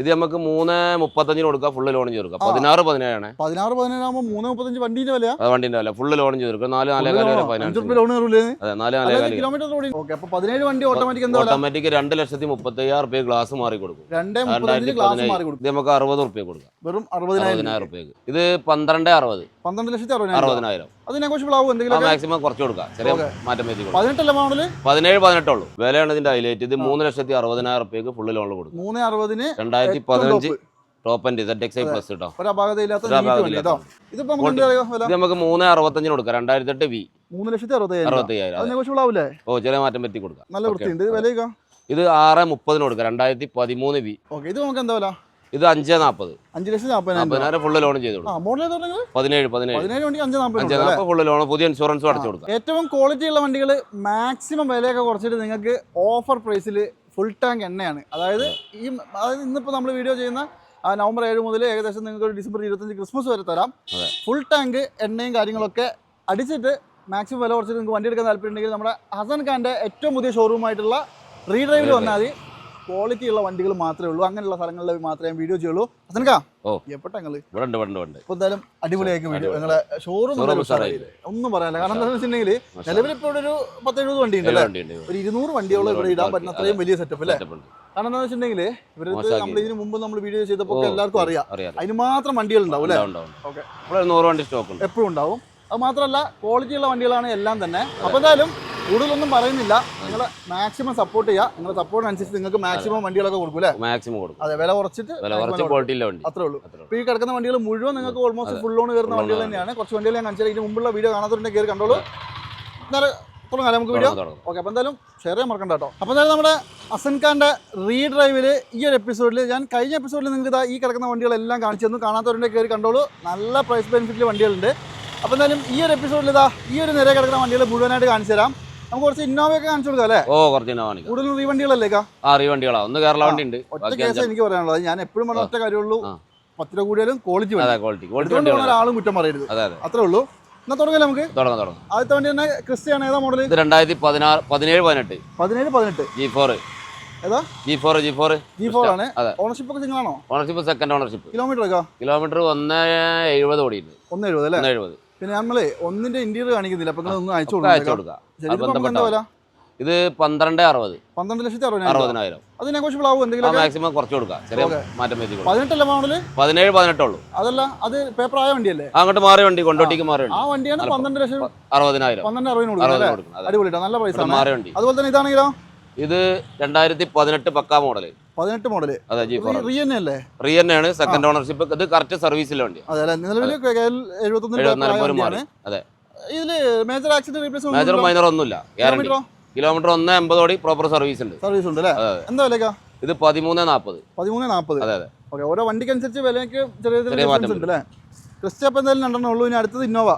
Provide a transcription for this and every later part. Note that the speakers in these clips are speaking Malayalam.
ഇത് നമുക്ക് മൂന്ന് മുപ്പത്തഞ്ചിന് കൊടുക്കുക ഫുള്ള് ലോൺ ചെയ്ത് കൊടുക്കാം പതിനാറ് പതിനേഴാണ്. പതിനാറ് പതിനേഴാകുമ്പോൾ മൂന്ന് മുപ്പത്തഞ്ച് വണ്ടിന്റെ വില വണ്ടിന്റെ വില. ഫുള്ള് ലോൺ ചെയ്ത് നാല് നാലേ കാലം ഫൈനാൻസ് ലോൺ അതെ നാല് നാലേ കാലം കിലോമീറ്റർ ഓടി ഓക്കേ അപ്പോൾ പതിനേഴ് വണ്ടി ഓട്ടോമാറ്റിക് ഓട്ടോമാറ്റിക് രണ്ട് ലക്ഷത്തി മുപ്പത്തി അയ്യായിരം റുപ്യ ഗ്ലാസ് മാറി കൊടുക്കും. രണ്ടായിരത്തി ഗ്ലാസ് പതിനേഴ്. ഇത് നമുക്ക് അറുപത് റുപ്യ കൊടുക്കാം. വെറും അറുപതിനായിരം. റുപ്യക്ക് ഇത് പന്ത്രണ്ട് അറുപത്. പന്ത്രണ്ട് ലക്ഷത്തി അറുപതിനായിരം. അത് നെഗോഷ്യബിൾ ആവും ആ എന്തെങ്കിലും മാക്സിമം കുറച്ച് കൊടുക്കാം. ചെറിയ മാറ്റം വരുത്തി കൊടുക്കാം. പതിനെട്ടല്ല മോഡൽ പതിനേഴ് പതിനെട്ടുള്ളൂ വിലയാണ് ഇതിന്റെ ഹൈലൈറ്റ് ഇത് മൂന്ന് ലക്ഷത്തി അറുപതിനായിരം റുപ്യക്ക് ഫുള്ള് ലോൺ കൊടുക്കും. മൂന്ന് അറുപതിന് രണ്ടായിരത്തി ഏറ്റവും പതിനഞ്ച് top. Top and set X I plus കേട്ടോ ഒരു അപാകതയില്ലാത്ത ഒരു നീറ്റ് വണ്ടി അപാകതയില്ലാത്ത കേട്ടോ ഇതിപ്പോ നമുക്ക് എന്താ അറിയാം വില? ഇത് നമുക്ക് മൂന്ന് അറുപത്തഞ്ചിന് കൊടുക്കാം. രണ്ടായിരത്തി എട്ട് വി മൂന്ന് ലക്ഷത്തി അറുപത്തയ്യായിരം അറുപത്തി അയ്യായിരം അത് അതെ. നെഗോഷ്യബിൾ ആവില്ലേ ഓ ചെറിയ മാറ്റം പറ്റി കൊടുക്കാം. നല്ല വൃത്തിയുണ്ട്. ഇത് വിലയൊക്കെ? ഇത് ആറ് മുപ്പതിന് കൊടുക്കാം. രണ്ടായിരത്തി പതിമൂന്ന് വി ഓക്കെ ഇത് നമുക്ക് എന്താ വില? ഇത് അഞ്ച് നാൽപ്പത് അഞ്ച് ലക്ഷം നാൽപ്പതിനായിരം ഫുള്ള് ലോൺ ചെയ്ത് കൊടുക്കും പതിനേഴ് പതിനേഴ്. വണ്ടിക്ക് അഞ്ച് നാൽപ്പത് അഞ്ച് ഫുള്ള് ലോൺ പുതിയ ഇൻഷുറൻസ് അടച്ചു കൊടുക്കും. ഏറ്റവും ക്വാളിറ്റി ഉള്ള വണ്ടികൾ മാക്സിമം വിലയൊക്കെ കുറച്ചിട്ട് നിങ്ങൾക്ക് ഓഫർ പ്രൈസിൽ ഫുൾ ടാങ്ക് എണ്ണയാണ്. അതായത് ഈ അതായത് ഇന്നിപ്പോൾ നമ്മൾ വീഡിയോ ചെയ്യുന്ന ആ നവംബർ ഏഴ് മുതൽ ഏകദേശം നിങ്ങൾക്ക് ഒരു ഡിസംബർ ഇരുപത്തഞ്ച് ക്രിസ്മസ് വരെ തരാം. ഫുൾ ടാങ്ക് എണ്ണയും കാര്യങ്ങളൊക്കെ അടിച്ചിട്ട് മാക്സിമം വില കുറച്ചിട്ട് നിങ്ങൾക്ക് വണ്ടി എടുക്കാൻ താല്പര്യമുണ്ടെങ്കിൽ നമ്മുടെ ഹസൻ ഖാന്റെ ഏറ്റവും പുതിയ ഷോറൂമായിട്ടുള്ള റീഡ്രൈവിൽ വന്നാൽ മതി. ക്വാളിറ്റി ഉള്ള വണ്ടികൾ മാത്രമേ ഉള്ളൂ. അങ്ങനെയുള്ള സ്ഥലങ്ങളിൽ മാത്രമേ ഞാൻ വീഡിയോ ചെയ്യുള്ളൂ. ഉണ്ട്, ഇവിടെ ഉണ്ട് ഇപ്പൊ എന്തായാലും അടിപൊളിയാക്കി വീഡിയോ. നിങ്ങളെ ഷോറൂം ഒന്നും പറയാനില്ല. കാരണം എന്താണെന്ന് വെച്ചിട്ടുണ്ടെങ്കിൽ നിലവിൽ ഇപ്പോൾ ഒരു പത്തെഴുപത് വണ്ടി ഉണ്ട് അല്ലേ? ഒരു ഇരുന്നൂറ് വണ്ടിയോളം ഇവിടെ ഇടാൻ പറ്റുന്ന അത്രയും വലിയ സെറ്റപ്പ് അല്ലേ? കാരണം എന്താണെന്ന് വെച്ചിട്ടുണ്ടെങ്കിൽ ഇവരത് മോശമാക്കി. നമ്മൾ ഇതിന് മുമ്പ് നമ്മൾ വീഡിയോ ചെയ്തപ്പോൾ എല്ലാവർക്കും അറിയാം. അതിന് മാത്രം വണ്ടികൾ ഉണ്ടാവും അല്ലേ? എപ്പോഴും ഉണ്ടാവും. അത് മാത്രമല്ല ക്വാളിറ്റി ഉള്ള വണ്ടികളാണ് എല്ലാം തന്നെ. അപ്പൊ എന്തായാലും കൂടുതലൊന്നും പറയുന്നില്ല. നിങ്ങൾ മാക്സിമം സപ്പോർട്ട് ചെയ്യുക നിങ്ങളുടെ സപ്പോർട്ടിനനുസരിച്ച് നിങ്ങൾക്ക് മാക്സിമം വണ്ടികളൊക്കെ കൊടുക്കും അല്ലേ? മാക്സിമം കൊടുക്കും. അതെ വില കുറച്ചിട്ട് വില കുറച്ച് ക്വാളിറ്റിയിലെ വണ്ടി. അത്രേ ഉള്ളൂ. ഇപ്പോൾ ഈ കിടക്കുന്ന വണ്ടികൾ മുഴുവൻ നിങ്ങൾക്ക് ഓൾമോസ്റ്റ് ഫുൾ ലോൺ കയറുന്ന Full വണ്ടികൾ തന്നെയാണ്. കുറച്ച് വണ്ടികൾ ഞാൻ കാണിച്ചാൽ ഇതിന് മുമ്പുള്ള വീഡിയോ കാണാത്തവരുടെ കയറി കണ്ടോളൂ. നേരെ തുടങ്ങാം നമുക്ക് വീഡിയോ. ഓക്കെ അപ്പോൾ എന്തായാലും ഷെയർ ചെയ്യാൻ മറക്കണ്ട കേട്ടോ. അപ്പോൾ എന്തായാലും നമ്മുടെ അസൻഖാന്റെ റീ ഡ്രൈവിൽ ഈ ഒരു എപ്പിസോഡിൽ ഞാൻ കഴിഞ്ഞ എപ്പിസോഡിൽ നിങ്ങൾക്ക് ഇതാ ഈ കിടക്കുന്ന വണ്ടികളെല്ലാം കാണിച്ചു തന്നു. കാണാത്തവരുടെ കയറി കണ്ടോളൂ. നല്ല പ്രൈസ് ബെനിഫിറ്റിൽ വണ്ടികളുണ്ട്. അപ്പോൾ എന്തായാലും ഈ ഒരു എപ്പിസോഡിൽ ഇതാ ഈ ഒരു നിര കിടക്കുന്ന വണ്ടികൾ മുഴുവനായിട്ട് കാണിച്ചു തരാം. നമുക്ക് കുറച്ച് ഇന്നോവയൊക്കെ കാണിച്ചു കൊടുക്കാം അല്ലേ? ഓ കുറച്ച് ഇന്നോവ കാണിക്കാം. കൂടുതൽ റീവണ്ടികളല്ലേ ആ റീവണ്ടികളാ. വണ്ടികളാ ഒന്ന് കേരള വണ്ടി ഉണ്ട് ഒറ്റ ബാക്കി കേസ് എനിക്ക് പറയാനുള്ളത്. ഞാൻ എപ്പോഴും പറഞ്ഞ ഒറ്റ കാര്യമുള്ളൂ. പത്ത് രൂപ കൂടിയാലും ക്വാളിറ്റി അതെ ക്വാളിറ്റി ഒരാളും കുറ്റം പറയരുത്. അതെ അതെ. അത്രേ ഉള്ളൂ. തുടങ്ങല്ലേ നമുക്ക്? തുടങ്ങാം തുടങ്ങാം. ആദ്യത്തെ വണ്ടി തന്നെ ക്രിസ്റ്റിയാണ് ഏതാ മോഡൽ ഇത് രണ്ടായിരത്തി പതിനാറ് പതിനേഴ് പതിനെട്ട്. പതിനേഴ് പതിനെട്ട്. ജി ഫോർ ഏതാ? G four G four G four ആണ്. അതെ. ഓണർഷിപ്പ് ഒക്കെ നിങ്ങളാണോ ownership second ownership kilometre kilometre ഒന്ന് എഴുപത് ഓടിയിട്ടുണ്ട്. ഒന്ന് എഴുപത് അല്ലേ? ഒന്ന് എഴുപത്. പിന്നെ നമ്മളെ ഒന്നിന്റെ ഇന്റീരിയർ കാണിക്കുന്നില്ല. അപ്പൊ നിങ്ങൾ ഒന്ന് അയച്ചു കൊടുക്കാം. ബന്ധപ്പെട്ട ഇത് പന്ത്രണ്ട് അറുപത്. പന്ത്രണ്ട് ലക്ഷത്തി അറുപതിനായിരം അത് നെഗോഷ്യബിൾ ആവും ആ എന്തെങ്കിലും മാക്സിമം കുറച്ച് കൊടുക്കാം. ചെറിയ മാറ്റം വരുത്തി പതിനെട്ടല്ല മോഡൽ പതിനേഴ് പതിനെട്ടുള്ളൂ അതല്ല അത് പേപ്പർ ആയ വണ്ടിയല്ലേ? ആ, അങ്ങോട്ട് മാറി വണ്ടി കൊണ്ടോട്ടിക്ക് മാറി ആ വണ്ടി. വണ്ടിയാണ് അല്ല, പന്ത്രണ്ട് ലക്ഷം അറുപതിനായിരം. പന്ത്രണ്ട് അറുപതിന് കൊടുക്കുന്നത് നല്ല പൈസ മാറിയ മാറി വണ്ടി. അതുപോലെ തന്നെ ഇതാണെങ്കിലോ? ഇത് രണ്ടായിരത്തി പതിനെട്ട് പക്കാ മോഡൽ. പതിനെട്ട് മോഡൽ. അതെ ജി ഫോർ അല്ലേ റീ ആണ്. സെക്കൻഡ് ഓണർഷിപ്പ് ഇത് കറക്റ്റ് സർവീസിലെ വണ്ടി അതെ ഇതിൽ major accident major replace minor ഒന്നുമില്ല. ഗ്യാരണ്ടി കിലോമീറ്റർ ഒന്ന് എൺപതോടി പ്രോപ്പർ സർവീസ് ഉണ്ട്. സർവീസ് ഉണ്ട് അല്ലേ. എന്താ വിലക്കാ ഇത് പതിമൂന്ന് നാൽപ്പത് പതിമൂന്ന് നാൽപ്പത് അതെ അതെ. ഓക്കെ ഓരോ വണ്ടിക്ക് അനുസരിച്ച് വിലയ്ക്ക് ചെറിയ ചെറിയ മാറ്റം ഉണ്ട് അല്ലേ? ക്രിസ്റ്റ അപ്പം എന്തായാലും രണ്ടെണ്ണം ഉള്ളൂ. ഇനി അടുത്തത് ഇന്നോവ.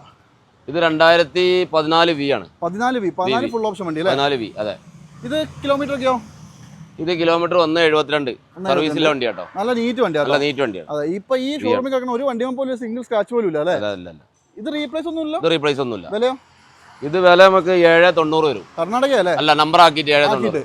ഇത് രണ്ടായിരത്തി പതിനാല് വി ആണ്. പതിനാല് വി പതിനാല്. ഫുൾ ഓപ്ഷൻ വണ്ടി അല്ലേ? പതിനാല് വി അതെ. ഇത് കിലോമീറ്റർ ഒക്കെയോ? ഇത് കിലോമീറ്റർ ഒന്ന് എഴുപത്തിരണ്ട്. ഒന്ന് സർവീസിലെ വണ്ടി കേട്ടോ നല്ല നീറ്റ് വണ്ടിയാണ് നല്ല നീറ്റ് വണ്ടിയാണ് അതെ ഇപ്പൊ ഈ ഷോറൂമിൽ കിടക്കുന്ന ഒരു വണ്ടിയും പോലും സിംഗിൾ സ്ക്രാച്ച് പോലും ഇല്ല അല്ലേ? അല്ല ഇത് റീപ്ലേസ് ഒന്നും ഇല്ല? ഇത് റീപ്ലേസ് ഒന്നുമില്ല വിലയോ? ഇത് വില നമുക്ക് ഏഴ് തൊണ്ണൂറ് വരും. കർണാടക അല്ലേ? അല്ല നമ്പർ ആക്കിയിട്ട് ഏഴ് തൊണ്ണൂറ്.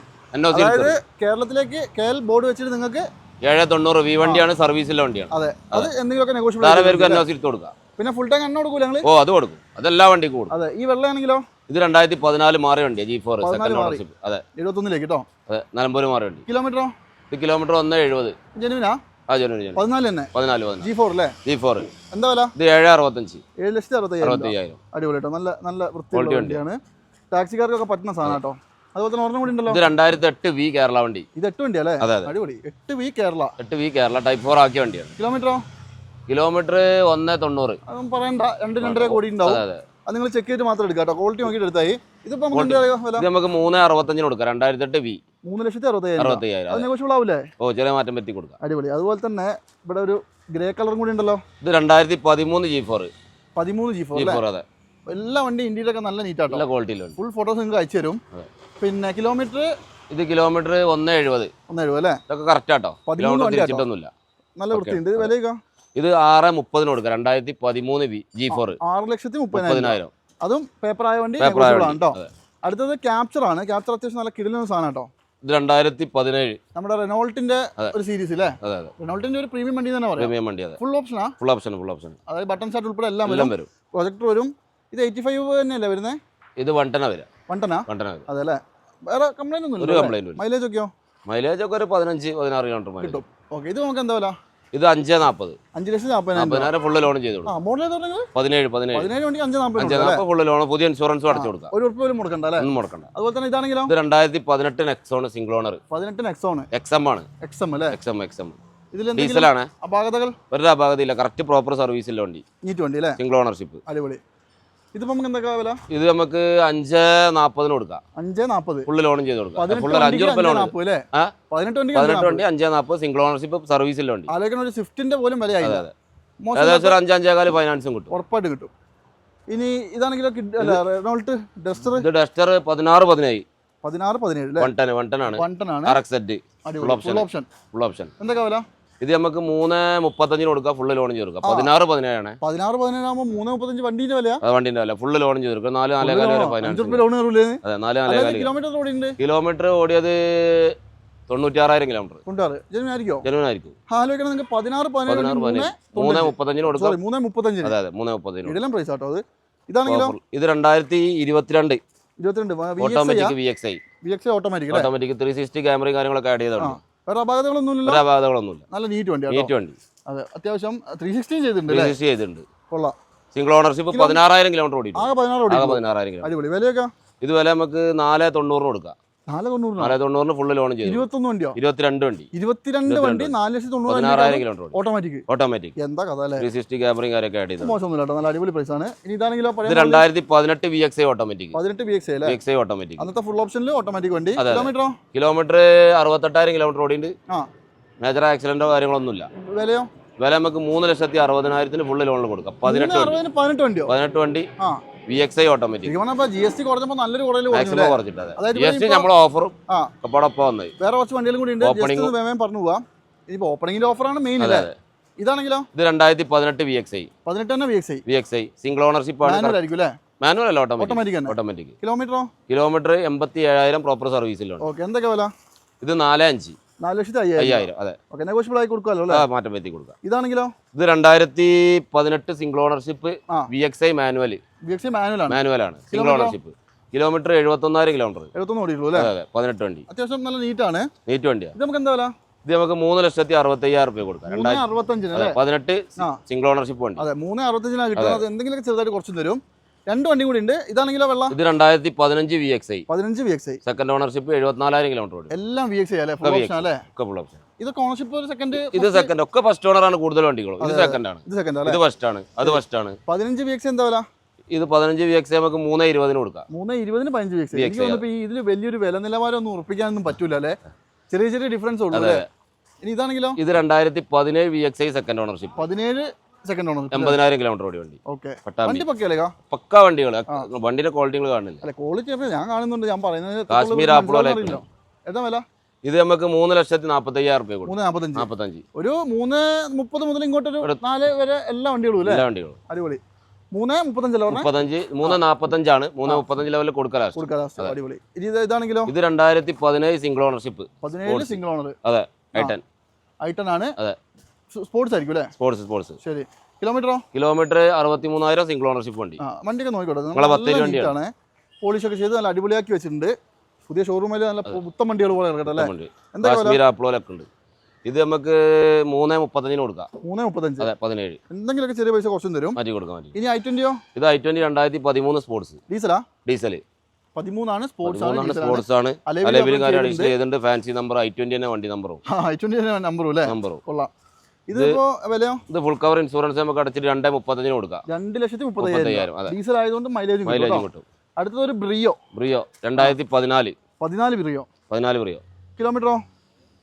അതായത് കേരളത്തിലേക്ക് കെ എൽ ബോർഡ് വെച്ചിട്ട് നിങ്ങൾക്ക് ഏഴ് തൊണ്ണൂറ് വി വണ്ടിയാണ് സർവീസിലെ വണ്ടിയാണ്. അതെ അത് എന്തെങ്കിലുമൊക്കെ നെഗോഷ്യബിൾ പേർക്ക് എൻ ഒ സി കൊടുക്കാം. പിന്നെ ഫുൾ ടൈം എണ്ണ കൊടുക്കൂല ഓ അത് കൊടുക്കും. അതെല്ലാ വണ്ടിക്കും കൊടുക്കും. അതെ ഈ വെള്ളയാണെങ്കിലോ ഇത് രണ്ടായിരത്തി പതിനാല് മാറിയ വണ്ടിയാണ് ജി ഫോർ സെക്കൻഡ് ഓണർഷിപ്പ് അതെ. എഴുപത്തൊന്നിലേക്ക് കേട്ടോ അതെ നിലമ്പൂർ മാറിയ വണ്ടി. കിലോമീറ്ററോ? ഇത് കിലോമീറ്റർ ഒന്ന് എഴുപത്. ജനുവിനാ? ആ പതിനാല് തന്നെ? പതിനാല് പതിനാല്. ജി ഫോർ അല്ലേ ജി ഫോർ എന്താ വില? ഇത് ഏഴ് അറുപത്തഞ്ച്. ഏഴ് ലക്ഷത്തി അറുപത്തയ്യായിരം അടിപൊളി കേട്ടോ നല്ല നല്ല വൃത്തിയുള്ള വണ്ടിയാണ്. ടാക്സിക്കാർക്കൊക്കെ പറ്റുന്ന സാധനം കേട്ടോ അതുപോലെ തന്നെ ഒരെണ്ണം കൂടി ഉണ്ടല്ലോ. ഇത് രണ്ടായിരത്തി എട്ട് വി കേരള വണ്ടി. ഇത് എട്ട് വണ്ടി അല്ലേ? അടിപൊളി. എട്ട് വി കേരള. എട്ട് വി കേരള ടൈപ്പ് ഫോർ ആക്കിയ വണ്ടിയാണ്. കിലോമീറ്ററോ? കിലോമീറ്റർ ഒന്ന് തൊണ്ണൂറ്. പറയണ്ട. രണ്ട് രണ്ടര കോടി ഉണ്ടാവും. അതെ നിങ്ങൾ ചെക്ക് ചെയ്തിട്ട് മാത്രം എടുക്കാം കേട്ടോ ക്വാളിറ്റി നോക്കിയിട്ട് എടുത്തായി. ഇതിപ്പോ നമുക്ക് നമുക്ക് മൂന്ന് അറുപത്തഞ്ചിന് കൊടുക്കാം. രണ്ടായിരത്തി എട്ട് വി. മൂന്ന് ലക്ഷത്തി അറുപത്തയ്യായിരം അറുപത്തി ആവില്ലേ ഓ ചില മാറ്റം പറ്റി കൊടുക്കാം. അടിപൊളി. അതുപോലെ തന്നെ ഇവിടെ ഒരു ഗ്രേ കളറും കൂടി ഉണ്ടല്ലോ. ഇത് രണ്ടായിരത്തി പതിമൂന്ന് ജി ഫോർ പതിമൂന്ന് ജി ഫോർ അതെ. എല്ലാ വണ്ടി ഇന്ത്യയിലൊക്കെ നല്ല നീറ്റാട്ടോ നല്ല ക്വാളിറ്റിയിലുണ്ട് ഫുൾ ഫോട്ടോസ് നിങ്ങൾക്ക് അയച്ചു തരും. പിന്നെ കിലോമീറ്റർ ഇത് കിലോമീറ്റർ ഒന്ന് എഴുപത്. ഒന്ന് എഴുപത് അല്ലേ? ഇതൊക്കെ കറക്റ്റ് ആട്ടോ. പതിമൂന്ന് തിരിച്ചിട്ടൊന്നുമില്ല. നല്ല. വൃത്തിയുണ്ട്. ഇത് വിലയൊക്കെ? ഇത് ആറ് മുപ്പതിന് കൊടുക്കാം. രണ്ടായിരത്തി പതിമൂന്ന് വി ജി ഫോർ ആറ് ലക്ഷത്തി മുപ്പതിനായിരം അതും പേപ്പർ ആയ വണ്ടി പേപ്പർ ആയ കേട്ടോ അടുത്തത് ക്യാപ്ചർ ആണ്. ക്യാപ്ചർ അത്യാവശ്യം നല്ല കിടിലൊരു സാധനം കേട്ടോ ഇത് രണ്ടായിരത്തി പതിനേഴ്. നമ്മുടെ റെനോൾട്ടിന്റെ ഒരു സീരീസ് അല്ലേ റെനോൾട്ടിന്റെ ഒരു പ്രീമിയം വണ്ടി തന്നെ പറയാം. പ്രീമിയം വണ്ടി അതെ. ഫുൾ ഓപ്ഷനാ ഫുൾ ഓപ്ഷൻ ഫുൾ ഓപ്ഷൻ അതായത് ബട്ടൺ സെറ്റ് ഉൾപ്പെടെ എല്ലാം വരും എല്ലാം വരും. പ്രൊജക്ടർ വരും. ഇത് എയ്റ്റി ഫൈവ് തന്നെയല്ലേ വരുന്നത് ഇത് വണ്ടന വരാം. വണ്ടന? വണ്ടന വരും. അതെ അല്ലേ വേറെ കംപ്ലൈന്റ് ഒന്നും ഒരു കംപ്ലൈന്റ് മൈലേജ് ഒക്കെയോ മൈലേജ് ഒക്കെ ഒരു പതിനഞ്ച് പതിനാറ് കിലോമീറ്റർ കിട്ടും. ഓക്കെ ഇത് നമുക്ക് എന്താ വില? ഇത് അഞ്ച് നാൽപ്പത് അഞ്ച് ലക്ഷം നാൽപ്പതിനായിരം ഫുള്ള് ലോൺ ചെയ്ത് കൊടുക്കും പതിനേഴ് പതിനേഴ്. അഞ്ച് നാൽപ്പത് ഫുള്ള് ലോൺ പുതിയ ഇൻഷുറൻസ് അടച്ചു കൊടുക്കാം ഒരു ഉറുപ്പ് അല്ലേ? ഒന്നും മുടക്കണ്ട. അതുപോലെ തന്നെ ഇതാണെങ്കിലും? ഇത് രണ്ടായിരത്തി പതിനെട്ട് നെക്സോൺ സിംഗിൾ ഓണർ പതിനെട്ട് നെക്സോൺ എക്സ് ആണ്. എക്സ് അല്ലേ? എക്സ് എക്സ് ഡീസലാണ് അപാകതകൾ? അപാകതയില്ല. കറക്റ്റ് പ്രോപ്പർ സർവീസില്ല വണ്ടി. സിംഗിൾ ഓണർഷിപ്പ് അടിപൊളി. ഇതിപ്പോ നമുക്ക് എന്തൊക്കെ വില? ഇത് നമുക്ക് അഞ്ച് നാപ്പതിന് കൊടുക്കാം. അഞ്ച് നാപ്പത്. ഫുള്ള് ലോൺ ചെയ്ത് കൊടുക്കാം. ഫുള്ള് അഞ്ച് റുപ്യ ലോൺ? പതിനെട്ട് വണ്ടി അഞ്ച് നാൽപ്പത് സിംഗിൾ ഓണർഷിപ്പ് സർവീസിൽ വണ്ടി. ആലോചിക്കുന്ന ഒരു സ്വിഫ്റ്റിന്റെ പോലും വില ഏകദേശം ഒരു അഞ്ചഞ്ചേകാൽ ഫൈനാൻസും കിട്ടും. ഉറപ്പായിട്ട് കിട്ടും. ഇനി ഇതാണെങ്കിലോ റെനോൾട്ട് ഡസ്റ്റർ ഇത് ഡസ്റ്റർ പതിനാറ് പതിനേഴ്. പതിനാറ് പതിനേഴ് വൺ ടെൻ വൺ ടൺ ആണ്. വൺ ടൺ ആണ്. ഫുൾ ഓപ്ഷൻ ഫുൾ ഓപ്ഷൻ എന്തൊക്കെ വില? ഇത് നമുക്ക് മൂന്ന് മുപ്പത്തഞ്ചിന് കൊടുക്കാം ഫുള്ള് ലോൺ ചെയ്ത് കൊടുക്കാം. പതിനാറ് പതിനേഴാണ്. പതിനാറ് പതിനേഴാകുമ്പോൾ മൂന്ന് മുപ്പത്തഞ്ച് വണ്ടീന്റെ വില അത് വണ്ടിന്റെ വില ഫുള്ള് ലോൺ ചെയ്ത് കൊടുക്കാം. നാല് നാലേ കാൽ വരെ അഞ്ച് ലോൺ കയറൂലേ? അതെ നാല് നാലേ കാൽ കിലോമീറ്റർ കിലോമീറ്റർ ഓടിയത് തൊണ്ണൂറ്റാറായിരം കിലോമീറ്റർ ജനുവനായിരിക്കും? ആലോചിക്കണം നിങ്ങൾക്ക് പതിനാറ് പതിനേഴ് പതിനാറ് മൂന്ന് മുപ്പത്തഞ്ചിന് കൊടുക്കാം. മൂന്ന് മുപ്പത്തഞ്ചിന്. അതെ അതെ മൂന്ന് മുപ്പത്തഞ്ചിന് ഇടലം പ്രൈസ് ആട്ടോ അത്. ഇതാണെങ്കിലോ? ഇത് രണ്ടായിരത്തി ഇരുപത്തിരണ്ട്. Automatic V X I automatic three sixty ക്യാമറയും കാര്യങ്ങളൊക്കെ ആഡ് ചെയ്താണ് വേറെ ഒരു അപാകതകളൊന്നുമില്ല. നല്ല നീറ്റ് വണ്ടി നീറ്റ് വണ്ടി. അതെ അത്യാവശ്യം ത്രീ സിക്സ്റ്റി ചെയ്തിട്ടുണ്ട് അല്ലേ? ചെയ്തിട്ടുണ്ട്. കൊള്ളാം. സിംഗിൾ ഓണർഷിപ്പ് പതിനാറായിരം കിലോമീറ്റർ ഓടിയിട്ടുണ്ട്. ആകെ പതിനാറ് ഓടി ആകെ പതിനാറായിരം കിലോമീറ്റർ. അടിപൊളി. വിലയൊക്കെ? ഇത് വില നമുക്ക് നാല് തൊണ്ണൂറിന് കൊടുക്കാം. നാല് തൊണ്ണൂറിനാണ് നാല് തൊണ്ണൂറിന് ഫുള്ള് ലോൺ ചെയ്തു. ഇരുപത്തൊന്ന് വണ്ടിയോ? ഇരുപത്തിരണ്ട് വണ്ടി. ഇരുപത്തിരണ്ട് വണ്ടി നാല് ലക്ഷത്തി കിലോമീറ്റർ ഓട്ടോമാറ്റിക് ഓട്ടോമാറ്റിക് എന്താ കഥ അല്ലേ? ത്രീ സിക്സ്റ്റി ക്യാമറയും കാര്യമൊക്കെ ആഡ് ചെയ്തത് മോശമൊന്നുമില്ല കേട്ടോ. നല്ല അടിപൊളി പ്രൈസ് ആണ്. ഇനി ഇതാണെങ്കിലോ പഴയ രണ്ടായിരത്തി പതിനെട്ട് വി എക്സ് ഐ ഓട്ടോമാറ്റിക് പതിനെട്ട് ബി എക്സ് അല്ലേ? വി എക്സ് ഐ ഓട്ടോമാറ്റിക് അന്നത്തെ ഫുൾ ഓപ്ഷനിൽ ഓട്ടോമാറ്റിക് വണ്ടി. കിലോമീറ്ററോ കിലോമീറ്റർ അറുപത്തെട്ടായിരം കിലോമീറ്റർ ഓടിയുണ്ട്. ആ. മേജർ ആക്സിഡന്റോ കാര്യങ്ങളൊന്നുമില്ല. വിലയോ? വില നമുക്ക് മൂന്ന് ലക്ഷത്തി അറുപതിനായിരത്തിന് ഫുള്ള് ലോണിൽ കൊടുക്കാം. പതിനെട്ട് വണ്ടി. പതിനെട്ട് വണ്ടി. വി എക്സ് ഐ ഓട്ടോമാറ്റിക് ശരിക്കും ജി എസ് ടി കുറഞ്ഞപ്പോൾ നല്ലൊരു കുറച്ചിട്ട് ജി എസ് ടി നമ്മൾ ഓഫറും ആ. ഒപ്പം വന്നത് വേറെ കുറച്ച് വണ്ടികളും കൂടി ഉണ്ട്. ജസ്റ്റ് വേഗം പറഞ്ഞു പോവാം. ഇനിയിപ്പോൾ ഓപ്പണിംഗിന്റെ ഓഫറാണ് മെയിൻ അല്ലേ ഇതാണെങ്കിലോ? ഇത് രണ്ടായിരത്തി പതിനെട്ട് വി എക്സ് ഐ പതിനെട്ട് തന്നെ V X I V X I single ownership ആണ്. മാനുവൽ അല്ലേ? ഓട്ടോമാറ്റിക് ഓട്ടോമാറ്റിക് കിലോമീറ്ററോ കിലോമീറ്റർ എൺപത്തി ഏഴായിരം പ്രോപ്പർ സർവീസിലുണ്ട് ഓക്കെ എന്തൊക്കെ വില? ഇത് നാല് അഞ്ച്. നാല് ലക്ഷത്തി അയ്യായിരം. അതെ. ഓക്കെ നെഗോഷ്യബിൾ ആയി കൊടുക്കാമല്ലോ അല്ലേ? മാറ്റം വരുത്തി കൊടുക്കാം. ഇതാണെങ്കിലോ? ഇത് രണ്ടായിരത്തി പതിനെട്ട് single ownership. V X I manual ആണ്. സിംഗിൾ ഓണർഷിപ്പ് കിലോമീറ്റർ എഴുപത്തൊന്നായിരം കിലോമീറ്റർ എഴുപത്തൊന്ന് ഓടിയുള്ളൂ അല്ലേ അതെ പതിനെട്ട് വണ്ടി. അത്യാവശ്യം നല്ല നീറ്റാണ് നീറ്റ് വണ്ടിയാണ് ഇത് നമുക്ക് എന്താ വില? ഇത് നമുക്ക് മൂന്ന് ലക്ഷത്തി അറുപത്തി അയ്യായിരം രൂപ കൊടുക്കാം പതിനെട്ട്. സിംഗിൾ ഓണർഷിപ്പ് വണ്ടി. അതെ മൂന്ന് അറുപത്തഞ്ചിനാണ് കിട്ടുന്നത്. എന്തെങ്കിലും ചെറുതായിട്ട് കുറച്ചും തരും. രണ്ട് വണ്ടി കൂടി ഉണ്ട്. ഇതാണെങ്കിലോ വെള്ളം? ഇത് രണ്ടായിരത്തി പതിനഞ്ച് വി എക്സ് ഐ പതിനഞ്ച് V X I second ownership എഴുപത്തിനാലായിരം kilometre എല്ലാം വി എക്സ് ഐ അല്ലേ? ഫുൾ ഓപ്ഷൻ ഇതൊക്കെ ഓണർഷിപ്പ് സെക്കൻഡ് ഇത് സെക്കൻഡ് ഒക്കെ ഫസ്റ്റ് ഓണർ ആണ് കൂടുതൽ വണ്ടികളും. ഇത് സെക്കൻഡ് ആണ്. ഇത് സെക്കൻഡ് ഇത് ഫസ്റ്റ് ആണ്. അത് ഫസ്റ്റ് ആണ്. പതിനഞ്ച് വി എക്സ് എന്താ വില? ഇത് പതിനഞ്ച് വി എക്സ് നമുക്ക് മൂന്ന് ഇരുപതിന് കൊടുക്കാം. മൂന്ന് ഇരുപതിന് പതിനഞ്ച് വി എക്സ് എനിക്ക് തോന്നുന്നു ഇതിൽ വലിയൊരു വില നിലവാരം ഒന്നും ഉറപ്പിക്കാനൊന്നും പറ്റൂല അല്ലേ? ചെറിയ ചെറിയ ഡിഫറൻസ് ഉള്ളൂ അല്ലേ? ഇനി ഇതാണെങ്കിലോ? ഇത് രണ്ടായിരത്തി പതിനേഴ് V X I second ownership പതിനേഴ് സെക്കൻഡ് എൺപതിനായിരം കിലോമീറ്റർ ഓടി വണ്ടി. ഓക്കെ. വണ്ടി പക്കയല്ലേ പക്ക വണ്ടികൾ വണ്ടിയുടെ ക്വാളിറ്റികൾ കാണില്ല. അല്ല ക്വാളിറ്റി ഞാൻ കാണുന്നുണ്ട്. ഞാൻ പറയുന്നത് കാശ്മീർ ആപ്പിളോ എന്താ വില? ഇത് നമുക്ക് മൂന്ന് ലക്ഷത്തി നാൽപ്പത്തി അയ്യായിരം രൂപ മൂന്ന് നാപ്പത്തഞ്ച്. നാപ്പത്തഞ്ച്. ഒരു മൂന്ന് മുപ്പത് മുതൽ ഇങ്ങോട്ടൊരു ഒരു- നാല് വരെ എല്ലാ വണ്ടികളും എല്ലാ വണ്ടികളും. അടിപൊളി. മൂന്ന് മുപ്പത്തഞ്ച് മൂന്ന് മൂന്ന് മുപ്പത്തഞ്ച് ലെവലിൽ. അടിപൊളി. ഇത് ഇതാണെങ്കിലോ? ഇത് രണ്ടായിരത്തി പതിനേഴ് സിംഗിൾ ഓണർഷിപ്പ് പതിനേഴ്. സിംഗിൾ ഓണർ അതെ ഐട്ടൻ ആണ്. അതെ. സ്പോർട്സ് ആയിരിക്കും അല്ലേ? സ്പോർട്സ് സ്പോർട്സ് ശരി. കിലോമീറ്ററോ കിലോമീറ്റർ അറുപത്തി മൂന്നായിരം സിംഗിൾ ഓണർഷിപ്പ് വണ്ടി വണ്ടിയൊക്കെ നോക്കിക്കോട്ടെ. നല്ല വണ്ടിയാണ്. പോളിഷ് ഒക്കെ ചെയ്ത് നല്ല അടിപൊളിയാക്കി വെച്ചിട്ടുണ്ട്. പുതിയ ഷോറൂമിൽ നല്ല പുത്തൻ വണ്ടികൾ പോലെ ഇറക്കട്ടെ അല്ലേ? എന്താ ഉണ്ട്. ഇത് നമുക്ക് മൂന്ന് മുപ്പത്തഞ്ചിന് കൊടുക്കാം. മൂന്ന് മുപ്പത്തഞ്ച്. അതെ പതിനേഴ്. എന്തെങ്കിലുമൊക്കെ ചെറിയ പൈസ കുറച്ചും തരും. മാറ്റി കൊടുക്കാം മാറ്റി ഇനി ഐ ട്വന്റിയോ? ഇത് ഐ ട്വന്റി രണ്ടായിരത്തി പതിമൂന്ന് സ്പോർട്സ്. ഡീസലാ? ഡീസൽ പതിമൂന്നാണ് സ്പോർട്സ് ആണ് സ്പോർട്സ് ആണ്. കാര്യം അഡീഷണൽ ചെയ്തിട്ടുണ്ട് ഫാൻസി നമ്പർ ഐ ട്വന്റി തന്നെ വണ്ടി നമ്പറും. ഐ ട്വന്റി നമ്പറും അല്ലേ? നമ്പറും. കൊള്ളാം. ഇതിപ്പോ വിലയോ? ഇത് ഫുൾ കവർ ഇൻഷുറൻസ് നമുക്ക് അടച്ചിട്ട് രണ്ടേ മുപ്പത്തഞ്ചിന് കൊടുക്കാം. രണ്ട് ലക്ഷത്തി മുപ്പത്തയ്യായിരം ഡീസൽ ആയതുകൊണ്ട് മൈലേജും മൈലേജ്. കിട്ടും. അടുത്തത് ഒരു ബ്രിയോ. ബ്രിയോ രണ്ടായിരത്തി പതിനാല്. പതിനാല് ബ്രിയോ. പതിനാല് ബ്രിയോ. കിലോമീറ്ററോ?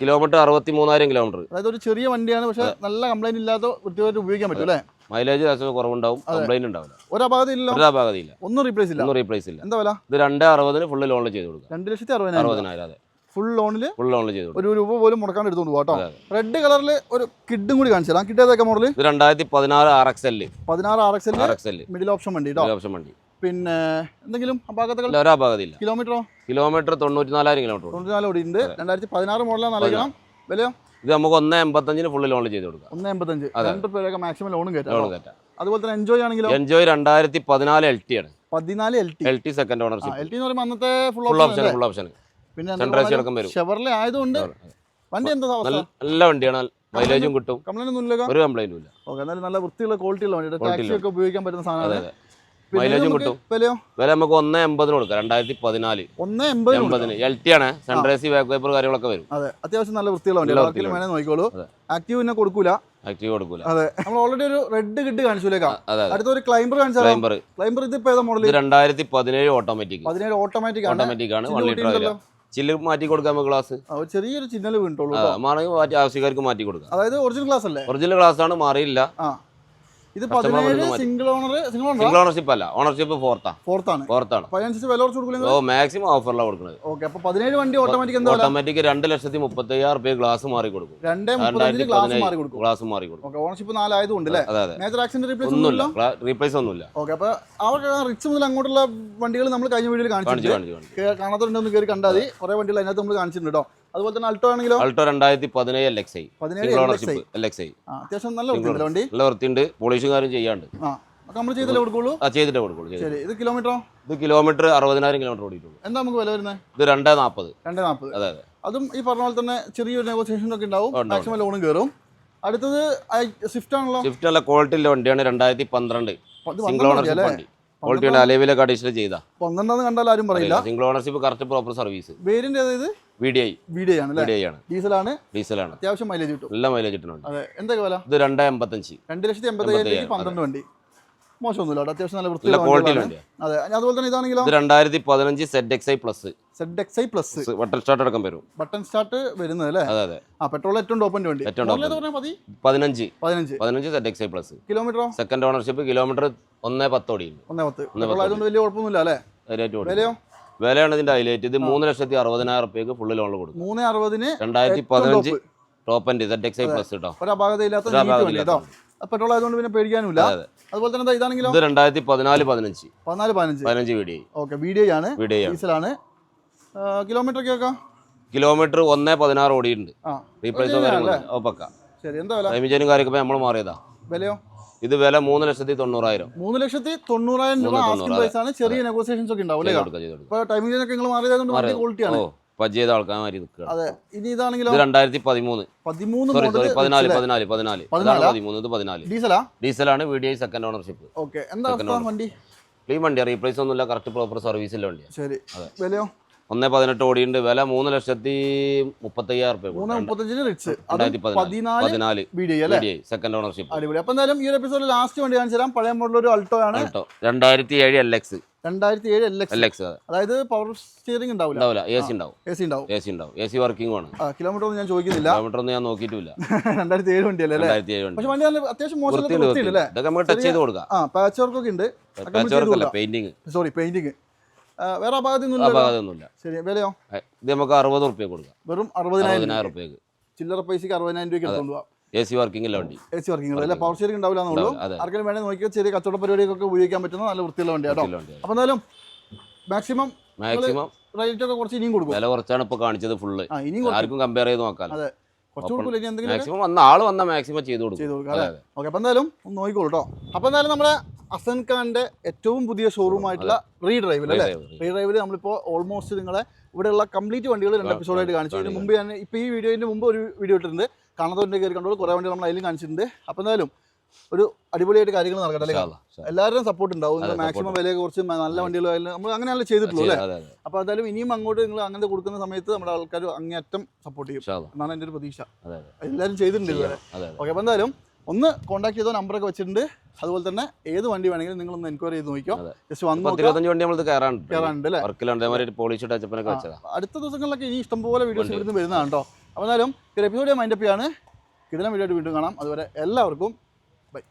കിലോമീറ്റർ അറുപത്തി മൂന്നായിരം കിലോമീറ്റർ. അതായത് ഒരു ചെറിയ വണ്ടിയാണ് പക്ഷെ നല്ല കംപ്ലൈന്റ് ഇല്ലാത്ത വൃത്തിയായിട്ട് ഉപയോഗിക്കാൻ പറ്റും അല്ലേ? മൈലേജ് ലേശം കുറവുണ്ടാവും കംപ്ലൈന്റ് ഉണ്ടാവില്ല. ഒരു അപാകത ഒരു അപാകതയില്ല. ഒന്നും റീപ്ലേസ് ഇല്ല? ഒന്നും റീപ്ലേസ് ഇല്ല. എന്താ വില? ഇത് രണ്ടേ അറുപതിന് ഫുൾ ലോണിൽ ചെയ്ത് കൊടുക്കാം രണ്ട് ലക്ഷത്തി അറുപതിനായിരം അതെ. ഫുൾ ലോണിൽ ഫുൾ ലോണിൽ ചെയ്തു ഒരു രൂപ പോലും മുടക്കാണ്ട് എടുത്തോണ്ട് കേട്ടോ റെഡ് കളറിൽ ഒരു കിഡും കൂടി കാണിച്ചു തരാം. കിഡ് ഏതൊക്കെ മോഡൽ രണ്ടായിരത്തി പതിനാറ് ആർ എക്സ് എൽ പതിനാറ് R X R X L middle option വണ്ടി ഓപ്ഷൻ വണ്ടി. പിന്നെ എന്തെങ്കിലും അപാകതകൾ? ഇല്ല ഒരാ ഭാഗത്തില്ല കിലോമീറ്ററോ? കിലോമീറ്റർ തൊണ്ണൂറ്റിനാലായിരം കിലോമീറ്റർ തൊണ്ണൂറ്റിനാല് ഓടി. ഉണ്ട് രണ്ടായിരത്തി പതിനാറ് മോഡലാണ് അറിയിക്കണം വിലയോ ഇത് നമുക്ക് ഒന്ന് എൺപത്തഞ്ചിന് ഫുള്ള് ലോൺ ചെയ്ത് കൊടുക്കാം. ഒന്ന് എൺപത്തഞ്ച്. രണ്ട് പേരൊക്കെ മാക്സിമം ലോണും ലോൺ കയറ്റാം അതുപോലെ തന്നെ എൻജോയ് ആണെങ്കിലും? എൻജോയ് രണ്ടായിരത്തി പതിനാല് എൽ ടി ആണ്. പതിനാല് L T L T second ownership L T എന്ന് പറയുമ്പോൾ അന്നത്തെ ഫുൾ ഓപ്ഷൻ ഫുൾ ഓപ്ഷൻ പിന്നെ അടക്കം വരും. ഷെവർലെ ആയതുകൊണ്ട് വണ്ടി എന്താ അവസ്ഥ? നല്ല വണ്ടിയാണ്. മൈലേജും കിട്ടും. കംപ്ലൈന്റ് ഒന്നും ഇല്ല ഒരു കംപ്ലൈന്റും ഇല്ല. ഓക്കെ എന്നാലും നല്ല വൃത്തിയുള്ള ക്വാളിറ്റിയുള്ള വണ്ടി ടാക്സി ഒക്കെ ഉപയോഗിക്കാൻ പറ്റുന്ന അതെ സാധനമാണ് നമുക്ക് കിട്ടും. വില നമുക്ക് ഒന്ന് എൺപതിന് കൊടുക്കാം. രണ്ടായിരത്തി പതിനാല്. ഒന്ന് എൺപത് എൺപതിന്. എൽ ടി ആണ് സെൻട്രേസി ബാക്ക് പേപ്പർ കാര്യങ്ങളൊക്കെ വരും. അതെ. അത്യാവശ്യം നല്ല വൃത്തിയുള്ള വണ്ടി വേണേ നോക്കിക്കോളൂ. ആക്റ്റീവ് കൊടുക്കൂല. ആക്റ്റീവ് കൊടുക്കൂല. അതെ. നമ്മൾ ഓൾറെഡി ഒരു റെഡ് അതെ അതെ. അടുത്ത ഒരു ക്ലൈംബർ കാണിച്ചാലോ? ക്ലൈംബർ ക്ലൈംബർ ഇത് ഇപ്പൊ ഏതാ മോഡൽ രണ്ടായിരത്തി പതിനേഴ് ഓട്ടോമാറ്റിക് പതിനേഴ് ഓട്ടോമാറ്റിക് ആണ്. ഓട്ടോമാറ്റിക് ആണ്. One litre. ചില്ല് മാറ്റി കൊടുക്കാം നമുക്ക് ഗ്ലാസ് ചെറിയൊരു ചിഹ്നൽ വീണ്ടുള്ളൂ മാറ്റി ആവശ്യക്കാർക്ക് മാറ്റി കൊടുക്കാം. അതായത് ഒറിജിനൽ ക്ലാസ് അല്ലേ? ഒറിജിനൽ ഗ്ലാസ് ആണ് മാറിയില്ല. ഇത് പതിനേഴ്. സിംഗിൾ ഓണർ സിംഗിൾ ഓണർഷിപ്പ് അല്ല ഓണർഷിപ്പ് ഫോർത്താ ഫോർത്താണ് ഫോർത്താണ് അപ്പൊ അതിനനുസരിച്ച് വില കുറച്ച് കൊടുക്കില്ല ഓ മാക്സിമം ഓഫറിലാണ് കൊടുക്കുന്നത് ഓക്കെ അപ്പോൾ പതിനേഴ് വണ്ടി ഓട്ടോമാറ്റിക് എന്താ ഓട്ടോമാറ്റിക് രണ്ട് ലക്ഷത്തി മുപ്പത്തി അയ്യായിരം റുപ്യ ഗ്ലാസ് മാറി കൊടുക്കും. രണ്ടേ മുപ്പത്തഞ്ചിന് ഗ്ലാസ് മാറി കൊടുക്കും. ഗ്ലാസ് മാറി കൊടുക്കും. ഓക്കെ ഓണർഷിപ്പ് നാലായതുകൊണ്ട് അല്ലേ? അതെ അതെ. മേജർ ആക്സിഡന്റ് റീപ്ലേസ് ഒന്നുമില്ല. റീപ്ലേസ് ഒന്നുമില്ല. ഓക്കെ അപ്പോൾ അവർക്ക് റിച്ച് മുതൽ അങ്ങോട്ടുള്ള വണ്ടികൾ നമ്മൾ കഴിഞ്ഞ വീഡിയോയിൽ കാണിച്ചു കാണിച്ചു കയറി കണ്ടാൽ മതി. കുറെ വണ്ടികൾ അതിനകത്ത് നമ്മൾ കാണിച്ചിട്ടുണ്ട് കേട്ടോ അതുപോലെ തന്നെ അൾട്ടോ ആണെങ്കിലോ? അൾട്ടോ രണ്ടായിരത്തി പതിനേഴ് എൽ എക്സ് ഐ പതിനേഴ് single. Ownership L X I അത്യാവശ്യം നല്ല വൃത്തിയുണ്ട് വണ്ടി. നല്ല വൃത്തിയുണ്ട്. പോളിഷും കാര്യം ചെയ്യാണ്ട്. നമ്മൾ ചെയ്തല്ലേ കൊടുക്കുള്ളൂ? ആ ചെയ്തിട്ടേ കൊടുക്കുള്ളൂ ശരി ഇത് കിലോമീറ്ററോ ഇത് കിലോമീറ്റർ അറുപതിനായിരം കിലോമീറ്റർ ഓടിയിട്ടുള്ളൂ. എന്താ നമുക്ക് വില വരുന്നത് ഇത് രണ്ടേ നാൽപ്പത് രണ്ടേ നാൽപ്പത് അതെ അതെ. അതും ഈ പറഞ്ഞ പോലെ തന്നെ ചെറിയൊരു നെഗോസിയേഷൻ ഒക്കെ ഉണ്ടാവും. മാക്സിമം ലോണും കയറും അടുത്തത് സ്വിഫ്റ്റ് ആണല്ലോ? സ്വിഫ്റ്റ് നല്ല ക്വാളിറ്റി ഉള്ള വണ്ടിയാണ് രണ്ടായിരത്തി പന്ത്രണ്ട് സിംഗിൾ ഓണർഷിപ്പ് വണ്ടി. ക്വാളിറ്റി ഉണ്ട് അലവിലൊക്കെ അഡീഷണൽ ചെയ്താ. പന്ത്രണ്ടെന്ന് കണ്ടാൽ ആരും പറയില്ല. Single ownership correct proper service variant ഏത് V D I V D ആണ് വി ആണ്. ഡീസലാണ്? ഡീസലാണ്. അത്യാവശ്യം മൈലേജ് കിട്ടും. എല്ലാ മൈലേജ് കിട്ടുന്നുണ്ട്. എന്തൊക്കെ വില? ഇത് രണ്ടായിരത്തി എൺപത്തഞ്ച് രണ്ട് ലക്ഷത്തി എൺപത്തി പന്ത്രണ്ട് വണ്ടി. മോശമൊന്നുമില്ല കേട്ടോ. അത്യാവശ്യം നല്ല വൃത്തിയുള്ള അതെ. അതുപോലെ തന്നെ ഇതാണെങ്കിലോ? ഇത് രണ്ടായിരത്തി പതിനഞ്ച് Z X I plus Z X I plus button start അടക്കം വരും. ബട്ടൺ സ്റ്റാർട്ട് വരുന്നത് അല്ലേ? അതെ അതെ. ആ പെട്രോൾ ഏറ്റവും ടോപ്പിന്റെ വണ്ടി. ഏറ്റവും മതി പതിനഞ്ച്. പതിനഞ്ച്. പതിനഞ്ച് സെഡ് എക്സ് ഐ പ്ലസ് കിലോമീറ്ററോ? സെക്കൻഡ് ഓണർഷിപ്പ് കിലോമീറ്റർ ഒന്നേ പത്തോടി ഒന്നേ പത്ത്. പെട്രോൾ വലിയ കുഴപ്പമൊന്നുമില്ല അല്ലേ? വിലയോ വിലയാണ് ഇതിന്റെ ഹൈലൈറ്റ് ഇത് മൂന്ന് ലക്ഷത്തി അറുപതിനായിരം റുപ്യക്ക് ഫുള്ള് ലോൺ കൊടുക്കും. മൂന്ന് അറുപതിന് രണ്ടായിരത്തി പതിനഞ്ച് top end Z X I plus കേട്ടോ ഒരു അപാകതയില്ലാത്ത ഒരു അപാകതയില്ലാത്ത കേട്ടോ. പെട്രോൾ ആയതുകൊണ്ട് പിന്നെ പേടിക്കാനുമില്ല. അതെ. അതുപോലെ തന്നെ ഇതാണെങ്കിലും? ഇത് രണ്ടായിരത്തി പതിനാല് പതിനഞ്ച്. പതിനാല് പതിനഞ്ച്. പതിനഞ്ച് വീഡിയോ. ഓക്കെ വീഡിയോ ആണ്. വീഡിയോ ആണ്. ഡീസലാണ്. കിലോമീറ്റർ ഒക്കെ കിലോമീറ്റർ ഒന്നേ പതിനാറ് ഓടിയിട്ടുണ്ട്. ആ. റീപ്ലേസോ original കാര്യങ്ങളോ. ശരി എന്താ വില? റൈമിജനും കാര്യമൊക്കെ നമ്മൾ മാറിയതാ. വിലയോ? ഇത് വില മൂന്ന് ലക്ഷത്തി തൊണ്ണൂറായിരം. മൂന്ന് ലക്ഷത്തി തൊണ്ണൂറായിരം രൂപ ആസ്കിംഗ് പ്രൈസ് ആണ്. ചെറിയ നെഗോസിയേഷൻസ് ഒക്കെ ഉണ്ടാവും അല്ലേ? ടൈമിംഗ് ഒക്കെ നിങ്ങൾ മാറിയതുകൊണ്ട് വണ്ടി ക്വാളിറ്റി ആണ് നിൽക്കുക അതെ. ഇനി ഇതാണെങ്കിലോ? ഇത് രണ്ടായിരത്തി പതിമൂന്ന് പതിമൂന്ന് സോറി സോറി പതിനാല് പതിനാല് പതിനാല്? പതിമൂന്ന് ഇത് പതിനാല്. ഡീസലാ? ഡീസലാണ് V D I second ownership okay എന്താ വണ്ടി? ക്ലീൻ വണ്ടി റീപ്ലേസ് ഒന്നുമില്ല. കറക്റ്റ് പ്രോപ്പർ സർവീസിലെ വണ്ടിയാണ് ശരി. അതെ. വിലയോ? ഒന്ന് പതിനെട്ട് ഓടിയുണ്ട് വില മൂന്ന് ലക്ഷത്തി മുപ്പത്തയ്യായിരം ഡി സെക്കൻഡ് ഓണർഷിപ്പ് അടിപൊളി. അപ്പൊ എന്തായാലും ഈ ഒരു എപ്പിസോഡിൽ ലാസ്റ്റ് വണ്ടി കാണിച്ചു തരാം. പഴയ മോഡൽ ഒരു അൾട്ടോ ആണ്. രണ്ടായിരത്തി ഏഴ് എൽ എക്സ് രണ്ടായിരത്തി ഏഴ് എൽ എക്സ് അതായത് പവർ സ്റ്റിയറിംഗ് ഉണ്ടാവില്ല എ സി ഉണ്ടാവും. എ സി ഉണ്ടാവും. എ സി ഉണ്ടാവും. എ സി വർക്കിംഗ് ആണ്. കിലോമീറ്റർ ഒന്നും ഞാൻ ചോദിക്കുന്നില്ല. കിലോമീറ്റർ ഒന്നും ഞാൻ നോക്കിയിട്ടില്ല രണ്ടായിരത്തി ഏഴ് വണ്ടിയല്ലേ അല്ലേ? രണ്ടായിരത്തി ഏഴ് ഉണ്ട് പക്ഷെ വണ്ടി നല്ല അത്യാവശ്യം മോശം ഇതൊക്കെ നമുക്ക് ടച്ച് ചെയ്ത് കൊടുക്കാം. ആ പാച്ച് വർക്ക് ഒക്കെ ഉണ്ട്. പെയിന്റിങ് സോറി പെയിന്റിങ് വേറെ അപാകത്തൊന്നും ആ ഭാഗത്തൊന്നുമില്ല ശരി വിലയോ? ഇത് നമുക്ക് അറുപത് റുപ്യ കൊടുക്കാം. വെറും അറുപതിനായിരം റുപ്യക്ക് ചില്ലറ പൈസക്ക് അറുപതിനായിരം രൂപയ്ക്ക് എടുത്തോണ്ട് പോവാം. എ സി വർക്കിംഗ് വണ്ടി. എ സി വർക്കിംഗ് അല്ലേ? പവർ ഷെയറിംഗ് ഉണ്ടാവില്ല എന്നുള്ളൂ. ആർക്കെങ്കിലും വേണേൽ നോക്കിയാൽ ചെറിയ കച്ചവട പരിപാടിയൊക്കെ ഉപയോഗിക്കാൻ പറ്റുന്ന നല്ല വൃത്തിയുള്ള വണ്ടി കേട്ടോ. അപ്പൊ അപ്പോൾ എന്തായാലും മാക്സിമം മാക്സിമം റേറ്റ് ഒക്കെ കുറച്ച് ഇനിയും കൊടുക്കും വില കുറച്ചാണ് ഇപ്പൊ കാണിച്ചത് ഫുള്ള് ആർക്കും കമ്പയർ ചെയ്ത് നോക്കാം അതെ. മാക്സിമം വന്ന ആൾ വന്ന മാക്സിമം ചെയ്ത് കൊടുക്കും. ചെയ്തു കൊടുക്കാം അതെ, ഓക്കെ അപ്പോൾ എന്തായാലും ഒന്ന് നോക്കിക്കോളൂ കേട്ടോ. അപ്പോൾ എന്തായാലും നമ്മുടെ അസൻ ഖാന്റെ ഏറ്റവും പുതിയ ഷോറൂം ആയിട്ടുള്ള റീ ഡ്രൈവിൽ അല്ലേ? അതെ. റീ ഡ്രൈവിൽ നമ്മളിപ്പോൾ ഓൾമോസ്റ്റ് നിങ്ങളെ ഇവിടെയുള്ള കംപ്ലീറ്റ് വണ്ടികൾ രണ്ട് എപ്പിസോഡായിട്ട് കാണിച്ചു. ഇതിന് മുമ്പ് ഞാൻ ഇപ്പോൾ ഈ വീഡിയോയിന്റെ മുമ്പ് ഒരു വീഡിയോ ഇട്ടിട്ടുണ്ട്. കാണാത്തവരുടെ കയറി കണ്ടോളൂ. കുറേ വണ്ടികൾ നമ്മൾ അതിലും കാണിച്ചിട്ടുണ്ട്. അപ്പോൾ എന്തായാലും ഒരു അടിപൊളിയായിട്ട് കാര്യങ്ങൾ നടക്കട്ടെ എല്ലാവരും സപ്പോർട്ട് ഉണ്ടാവും. മാക്സിമം വിലയെ കുറിച്ച് നല്ല വണ്ടികളായാലും നമ്മൾ അങ്ങനെയല്ല ചെയ്തിട്ടുള്ളൂ അല്ലേ? അപ്പോൾ എന്തായാലും ഇനിയും അങ്ങോട്ട് നിങ്ങൾ അങ്ങനെ കൊടുക്കുന്ന സമയത്ത് നമ്മുടെ ആൾക്കാർ അങ്ങേയറ്റം സപ്പോർട്ട് ചെയ്യും. എന്നാണ് എന്റെ ഒരു പ്രതീക്ഷ. എല്ലാവരും ചെയ്തിട്ടുണ്ട് ഓക്കെ അപ്പോൾ എന്തായാലും ഒന്ന് കോൺടാക്ട് ചെയ്തോ നമ്പറൊക്കെ വെച്ചിട്ടുണ്ട്. അതുപോലെ തന്നെ ഏത് വണ്ടി വേണമെങ്കിലും നിങ്ങൾ ഒന്ന് എൻക്വയറി ചെയ്ത് നോക്കിയോ ജസ്റ്റ് വന്ന് ഇരുപത്തഞ്ച് വണ്ടി നമ്മൾ കയറാണ്ട് കയറാനുണ്ട് അല്ലേ? വർക്കിലുണ്ട് അതേമാതിരി പോളിഷ് ടച്ചപ്പിനൊക്കെ വെച്ചതാ. അടുത്ത ദിവസങ്ങളിലൊക്കെ ഇനി ഇഷ്ടംപോലെ വീഡിയോസ്. ഇവിടുന്ന് വരുന്നതാണ് കേട്ടോ. അപ്പോൾ എന്തായാലും ഒരു എപ്പിസോഡ് മൈൻഡപ്പ് ചെയ്യാണ്. കിടന്ന വീഡിയോ വീണ്ടും കാണാം. അതുവരെ എല്ലാവർക്കും ബൈ